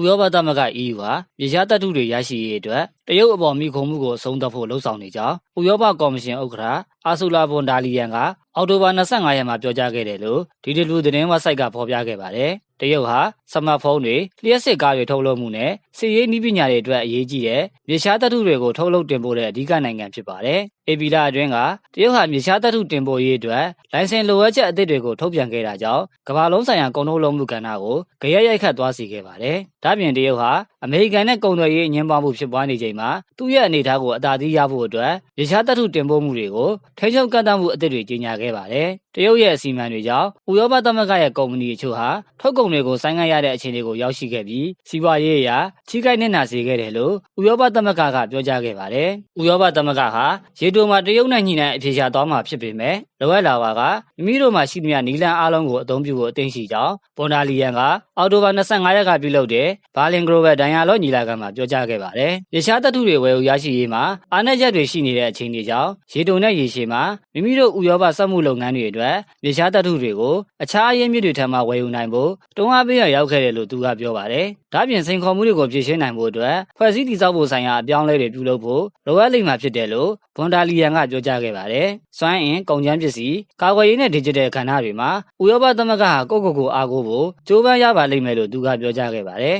ဥရောပသမဂ္ဂ EU ဟာမြေရှားတပ်ထုတွေရရှိရေးအတွက်တရုတ်အပေါ်မိခုံမှုကိုအဆုံးသတ်ဖို့လှုံ့ဆော်နေကြောင်းဥရောပကော်မရှင်ဥက္ကဋ္ဌအာဆူလာဘွန်ဒါလီယန်ကအောက်တိုဘာ25ရက်မှာပြောကြားခဲ့တယ်လို့ DW သတင်းဝက်ဆိုက်ကဖော်ပြခဲ့ပါတယ်။တရုတ်ဟာစမတ်ဖုန်းတွေလျှက်စစ်ကားတွေထုတ်လုပ်မှုနဲ့စီးရေးနည်းပညာတွေအတွက်အရေးကြီးတဲ့မြေရှားတပ်ထုတွေကိုထုတ်လုပ်တင်ပို့တဲ့အဓိကနိုင်ငံဖြစ်ပါတယ်။ AB လာအတွင်းကတရုတ်ဟာမြေရှားတပ်ထုတင်ပို့ရေးအတွက်လိုင်စင်လိုအပ်ချက်အသစ်တွေကိုထုတ်ပြန်ခဲ့တာကြောင့်ကမ္ဘာလုံးဆိုင်ရာကုန်ထုတ်လုပ်မှုကဏ္ဍကိုကြရက်ရိုက်ခတ်သွားစေခဲ့ပါတယ်။ဒါ့ပြင်တရုတ်ဟာအမေရိကန်နဲ့ကုန်သွယ်ရေးအငင်းပွားမှုဖြစ်ပွားနေချိန်မှာသူ့ရဲ့အနေအထားကိုအသာစီးရဖို့အတွက်မြေရှားတပ်ထုတင်ပို့မှုတွေကိုထိန်းချုပ်ကန့်သတ်မှုအသစ်တွေကြီးညာခဲ့ပါတယ်။တရုတ်ရဲ့အစီအမံတွေကြောင့်ဥရောပသမဂ္ဂရဲ့ကုမ္ပဏီအချို့ဟာထုတ်ကုန်တွေကိုဆိုင်းငံ့ရတဲ့အခြေအနေကိုရောက်ရှိခဲ့ပြီးစီးပွားရေးအရာချိကိုက်နစ်နာစေခဲ့တယ်လို့ဥရောပသမဂ္ဂကပြောကြားခဲ့ပါတယ်။ဥရောပသမဂ္ဂဟာရေတိုမှာတရုတ်နဲ့ညှိနှိုင်းအပြေရှားသွားမှာဖြစ်ပေမဲ့ လိုအပ်လာပါကမိမိတို့မှာရှိသမျှနီလန်အားလုံးကိုအသုံးပြုဖို့အသင့်ရှိကြောင်းဘွန်ဒါလီယန်ကအော်တိုဘာ25ရက်ကပြုလုပ်တဲ့ဘာလင်ဂရိုဘယ်ဒိုင်ယာလော့ညီလာခံမှာပြောကြားခဲ့ပါတယ်။ရေရှားတပ်ထုတွေဝယ်ယူရရှိရေးမှာအားနည်းချက်တွေရှိနေတဲ့အခြေအနေကြောင့်ရေတုံနဲ့ရေရှည်မှာမိမိတို့ဥရောပစက်မှုလုပ်ငန်းတွေအတွက်ရေရှားတပ်ထုတွေကိုအခြားအရင်းမြစ်တွေထံမှဝယ်ယူနိုင်ဖို့တုံးအားပေးရရောက်ခဲ့တယ်လို့သူကပြောပါတယ်။ဒါ့ပြင်စိန်ခေါ်မှုတွေကိုဖြေရှင်းနိုင်ဖို့အတွက်ဖွဲ့စည်းတည်ဆောက်ဖို့ဆိုင်ရာအပြောင်းအလဲတွေပြုလုပ်ဖို့လိုအပ်လိမ့်မှာဖြစ်တယ်လို့ဘွန်ဒါလီယန်ကပြောကြားခဲ့ပါတယ်။စွမ်းအင်ကုန်ကျန်းပစ္စည်းကာကွယ်ရေးနဲ့ digital ကဏ္ဍတွေမှာဥရောပသမဂ္ဂဟာကိုယ့်ကိုယ်ကိုအားကိုးဖို့ကြိုးပမ်းရပါလိမ့်မယ်လို့သူကပြောကြားခဲ့ပါတယ်